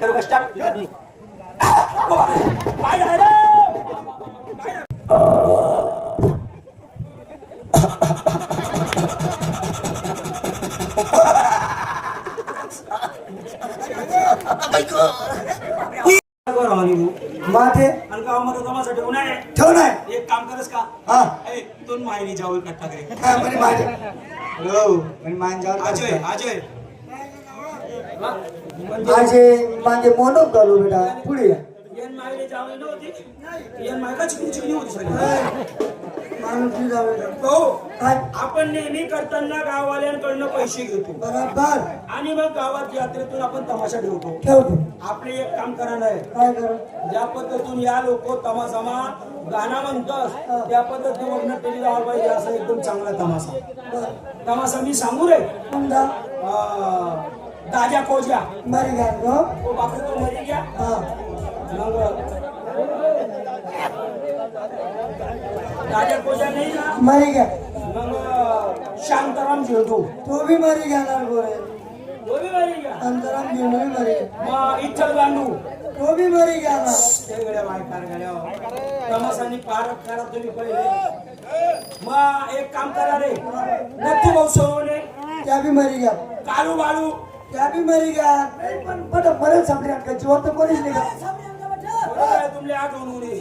तर गोष्ट माझे आणि गावामध्ये जमासाठी उन्हा एक काम करस का? हा. दोन मायनी जाऊ कट्टा करे. हो म्हणे अजय अजय माझे माझे मोनोप घालू बेटा पुढे या येन मायने जावली नव्हती येन मायका चिकनी चिकनी होती सगळी माणूस बेटा. हो आपण नेहमी करताना गाववाल्यांकडनं पैसे घेतो बरोबर आणि मग गावात यात्रेतून आपण तमाशा ठेवतो ठेवतो आपले एक काम करा नाही काय कर ज्या पद्धतीतून या लोक तमासामा गाणं म्हणतात त्या पद्धतीने वगैरे टेली जावं पाहिजे असा एकदम चांगला तमासा तमासा मी सांगू रे ताजा कोजा मर गया तो. वो वापस तो मर गया? हां. ताजा कोजा नहीं ना? मर गया. मग शांताराम जेवतो तो भी मर गया ना गोरे. तो भी मर गया? शांताराम जेवण भी मर गया. मग इच्छा बांधू तो भी मर गया ना. ते गड्या बायकार गड्या. तमसानी पार करा तुम्ही पहिले. मग एक काम करा रे. नक्की भाऊ सोने त्या भी मरी गया. कालू बालू. त्या बी मरी घ्या नाही पण पट जीवन तर कोणीच नाही का? तुमले? आठवण उडी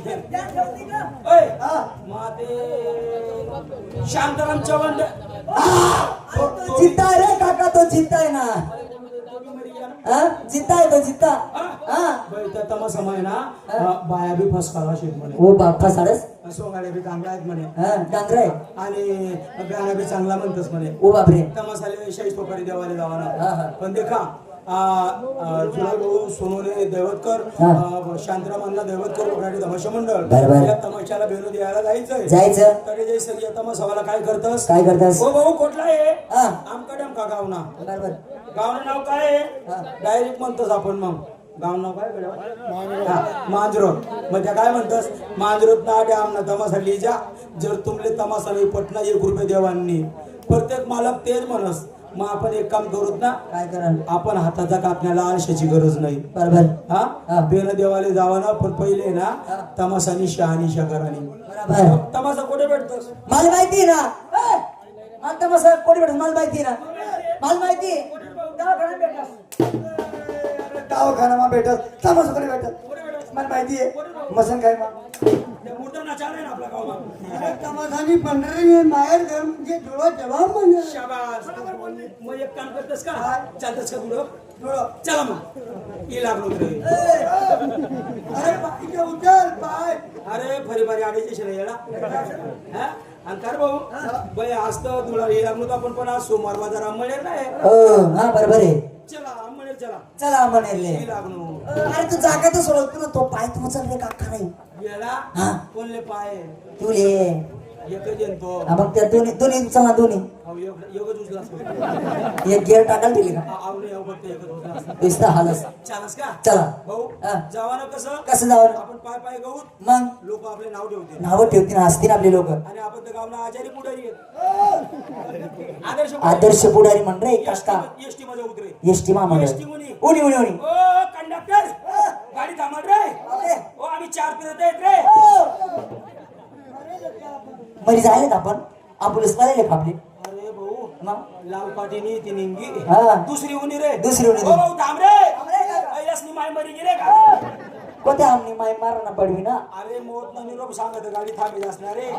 ओय. हा. मग ते शांताराम चव्हाण. तो जिता है रे काका तो जिता है ना. हाँ? जिता है तो जिता. हाँ. तमासा म्हणे ना बाया बी फसकाला शेत म्हणे वो बाप्पा बी चांगला आहेत म्हणे. हाँ डांगरे आणि गाणं बी चांगला म्हणतस म्हणे. ओ बापरे. तमासाले शाहीस पोकारी देवाले हा, हा. जावाना पण देखा जुलाई भाऊ सोनोने हा. अं, शांतराम अण्णा दैवतकर मराठी तमाशा मंडळ. या तमाशाला भेटू द्यायला जायचंय. जायचं. तरी जय सर या तमाशावाला काय करतस? काय करतास? हो भाऊ कुठला आहे? हा. आमकडे का गावना? बरोबर. गावनं नाव काय आहे. डायरेक्ट म्हणतोस आपण मग. गाव नाव काय गड्या? हा, मांजरोत. मग त्या काय म्हणतस? मांजरोत ना आड्या आमना तमासा लिजा जर तुमले तमासा नाही पटना एक रुपये देवांनी. प्रत्येक मालक तेच म्हणस मग आपण एक काम करूत ना काय करा आपण हाताचा कापण्याला आळशाची गरज नाही. बरोबर. हा. बेन देवाले जावा ना पण पहिले ना तमासानी शहानी शकारानी बरोबर. तमासा कुठे भेटतोस? मला माहिती ना. मला मस्त कोणी भेटत मला माहिती ना. मला माहिती दवाखाना मा भेटत છોકરી બેઠો भेटत मला મસન તમાશાની पंढरी माहेर घर एक काम करतस का? चला मग. अरे अरे फरी फरी आडीचे शिरे आणि हा भाऊ. बाई आज तुला हे लागलो आपण पण आज सोमवार बाजार अंमळेर नाही हो, बरोबर आहे. चला म्हणे अरे तू जागा तर सोडवतो ना तो पाय तू उचल रे काका नाही पाय? तुले. एकच येन तो. हा, मग त्या दोन्ही दोन्ही उचलना दोन्ही. अहो, एक- एकच उचला असतो. एक गिअर टाकायला दिली का? आ- आवले अहो, फक्त एकच उचला असतो. दिसता हालस चालस का? चला. भाऊ हा. जावा ना कसं? कसं जावं आपण पाय पाय गहूत मग? लोक आपले नाव ठेवते नावं ठेवतील हसतील आपले लोक. आणि आपण तर गावला आचारी पुढारी आहेत. आदर्श आदर्श पुढारी. म्हण रे कष्टा. एसटी मध्ये उतरे. एसटी महामंडळ. उनी उनी उनी. ओ कंडक्टर. गाडी थांबल रे. ओ आम्ही चार फिरत आहेत रे. मरी जायला आपण. आपुलच पाहिले का आपले. अरे भाऊ मग लाल पाटीनी ती निंगी. हा. दुसरी उनी रे. दुसरी उनी. ओ भाऊ थांब रे. ऐलासनी माय मरी गेले का? कोणत्या आमनी माय मारा ना पडवी ना? अरे मोत न निरोप सांगत गाडी थांबी असणार रे.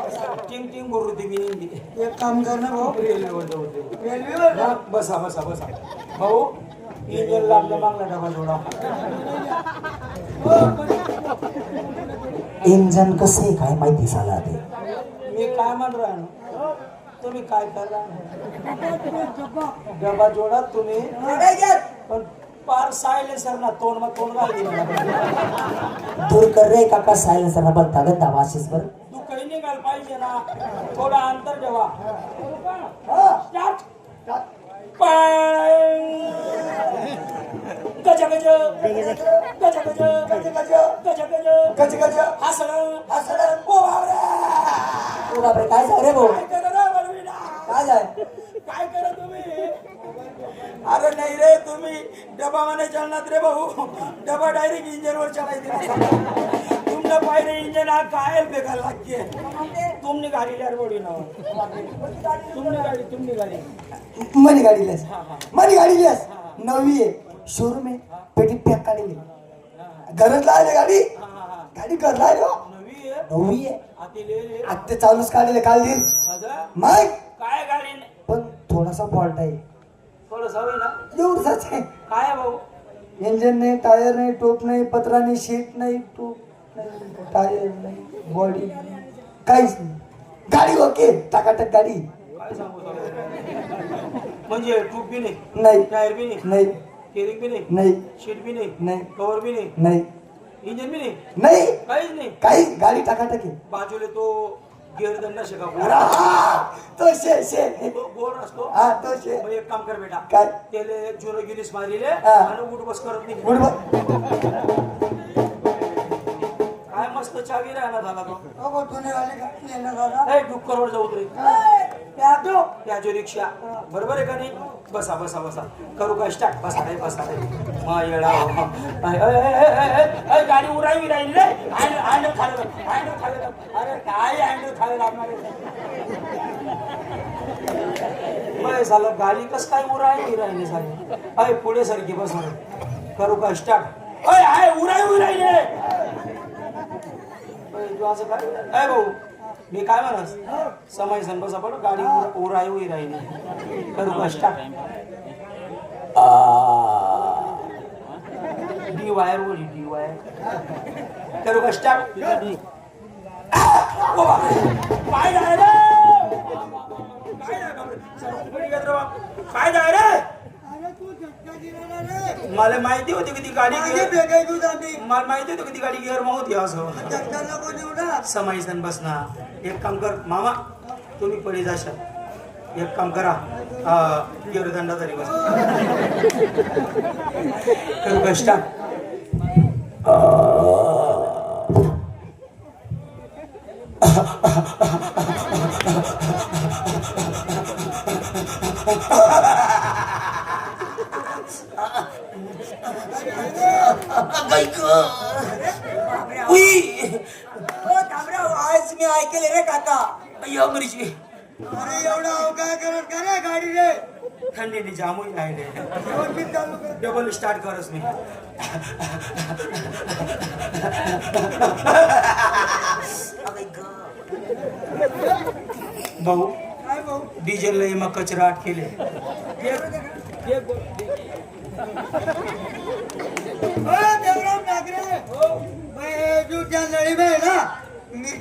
टिंग टिंग गुरु ती निंगी. एक काम कर ना भाऊ. रेल्वेवर जाऊ दे. रेल्वेवर हा, बसा बसा बसा. भाऊ इंजन लागलं मागला डबा जोडा. इंजन कसे काय माहिती साला ते. काय म्हण तुम्ही काय करा डबा जोडा तुम्ही पण पार सायलेन्सर ना तोंड मग तोंड घाल दूर कर रे काका सायलेन्सर ना बघता गंदा वाशीस बर तू काही निघाल पाहिजे ना थोडा अंतर ठेवा गज गज गज गज गज गज गज गज गज हसण हसण. बापरे काय झालं रे भाऊ? काय करा रे बलवीना? काय झालं? काय करा तुम्ही? अरे नाही रे तुम्ही. डबा म्हणे चालणार रे भाऊ. डबा डायरेक्ट इंजनवर चढायचे तुमने पहिले इंजन हा काय बेकार लागते. तुमने गाडी यार बोडी ना तुमने गाडी तुमने गाडी. मनी गाडी लेस मनी गाडी लेस नवी आहे. शोरूम आहे. पेटी पॅक काढली. गरज लागली गाडी. गाडी गरज लागली हो. नवी आहे नवी आहे. आती ले ले आता चालूच काढले काल दिन. असं? मग? काय गाडी पण थोडासा फॉल्ट आहे. थोडं सवय ना? एवढंच आहे. काय आहे भाऊ? इंजिन नाही टायर नाही टोप नाही पत्रा नाही शीट नाही टोप नाही टायर नाही बॉडी काहीच नाही. गाडी ओके टाकाटक गाडी. काय सांगू तुला? म्हणजे टूप बी नाही नाही. टायर बी नाही नाही. केरिंग बी नाही नाही. शीट बी नाही नाही. कवर बी नाही. नाही. इंजन बी नाही? नाही. काहीच नाही. काही गाडी टाकाटक. बाजूले तो गिअर दंडा शिका अरे हा, तो शे शे. गोड असतो. हा तो शे. मग एक काम कर बेटा. काय? त्याले झुरो गिरीस मारिले हा. आणि उठ बस करत नाही गुड बा- काय मस्त चावी राहणार झाला तो. अगो, तुम्ही वाले गाडी येणार दादा. ए डुक्करवर जाऊ रे ए, प्यादो. त्याची रिक्षा. बरोबर आहे का नाही? बसा बसा बसा. करू का स्टार्ट बसा रे बसा रे. मा येडा हो. गाडी उरावी राहील रे. हँड हँड खाली हँड खाली अरे काय हँड खाली लागणार आहे? झालं गाडी कस काय उराई राहिली झाली अय पुढे सारखी बसा करू का स्टार्ट अय आहे उराई उराई रे तू असं काय? अय भाऊ मी काय म्हणस समय सन बसा पण गाडी उर- उराई उई राहिली करू का स्टार्ट डी वायर ओढी डी वायर. करू का स्टार्ट काय झालं रे? काय घेत रे? मला माहिती होती की ती गाडी मला माहिती होती की ती गाडी गिअर होती असं. समय सन बसना एक काम कर मामा तुम्ही पळी जाशाल एक काम करा गिअर तरी बस. करू का स्टार्ट उई ओ, थांबराव, आज मी ऐकले रे काका मरीची अरे एवढा अवकाळ करत का रे गाडी रे थंडीने जामून राहिले. व्यवस्थित चालू कर. डबल स्टार्ट करस मी. भाऊ काय भाऊ? डिझेल लई मग कचरा आट केले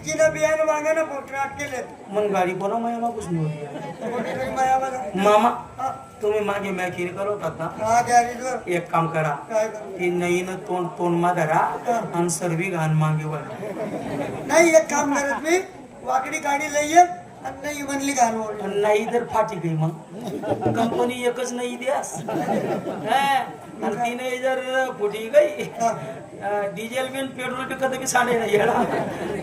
मिरचीनं बियाणं वांग्यानं पोटराट केले मग गाडी कोणा माया मायावाला. मामा तुम्ही मागे मॅकिरी करवतात ना? हा, गॅरेजवर. एक काम करा. काय करू? ती नईनं तोंड तोंड मा धरा आणि सर्वी घाण मागे वर. नाही एक काम करत मी. वाकडी गाडी लई आणि नाही म्हणली आणि नाही तर फाटी गई मग? कंपनी एकच नाही द्यास. हा, आणि तिने जर फुटी गई डिझेल बिन पेट्रोल टिकत की साडे नाही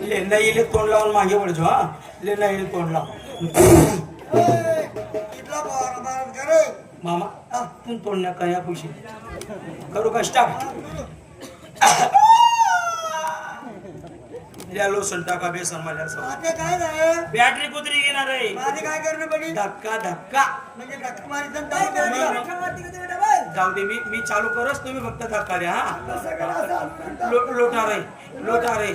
ले नाही ले तोंड लावून मागे वळजो हा ले नाही तोंड लाव इथला फवारा मारत का रे मामा तू तोंड नका या खुशी करू का स्टार्ट लो संटा का बेसन मला काय झालं बॅटरी कुत्री घेणार आहे माझी काय करणं पडेल धक्का धक्का म्हणजे धक्का मारी तर काय करायचं? जाऊ दे मी मी चालू करस तुम्ही फक्त धक्का द्या हा. लो- लोटा रे लोटा रे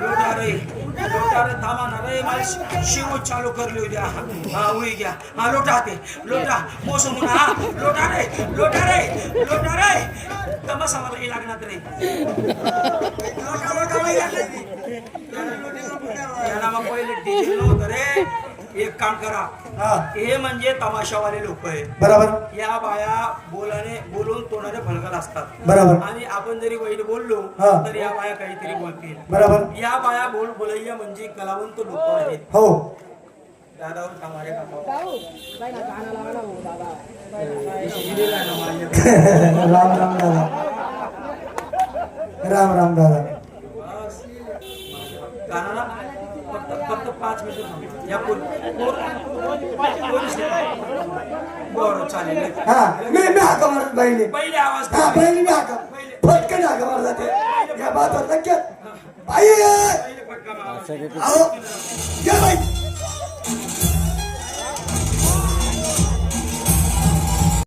लोटा रे लोटा रे थांबा ना रे मला शिव चालू करली उद्या हा. उडी घ्या. हा लोटा ते लोटा मोसम हा. लोटा रे लोटा रे लोटा रे. तमासा मला हे लागणार रे लोटा लोटा. यांना मग पहिले डिझेल नव्हतं रे. एक काम करा. हा, हे म्हणजे तमाशावाले लोक आहेत. बरोबर. या बाया बोलाने बोलून तोंडाने फलकत असतात बरोबर. आणि आपण जरी वाईट बोललो हा. तर या बाया काहीतरी बोलतील. बरोबर. या बाया बोल बोलैया म्हणजे कलावंत लोक आहेत. हो. दादावर कामारे राम राम दादा. राम राम दादा. फक्त फक्त पाच मिनिटं थांब. या बरं चालेल. हा मी मी हाका मारत बहिणी पहिले आवाज हा मी हाका फटकन हाका मारत जाते. या बाजूला नक्की बाई. अहो ये बाई.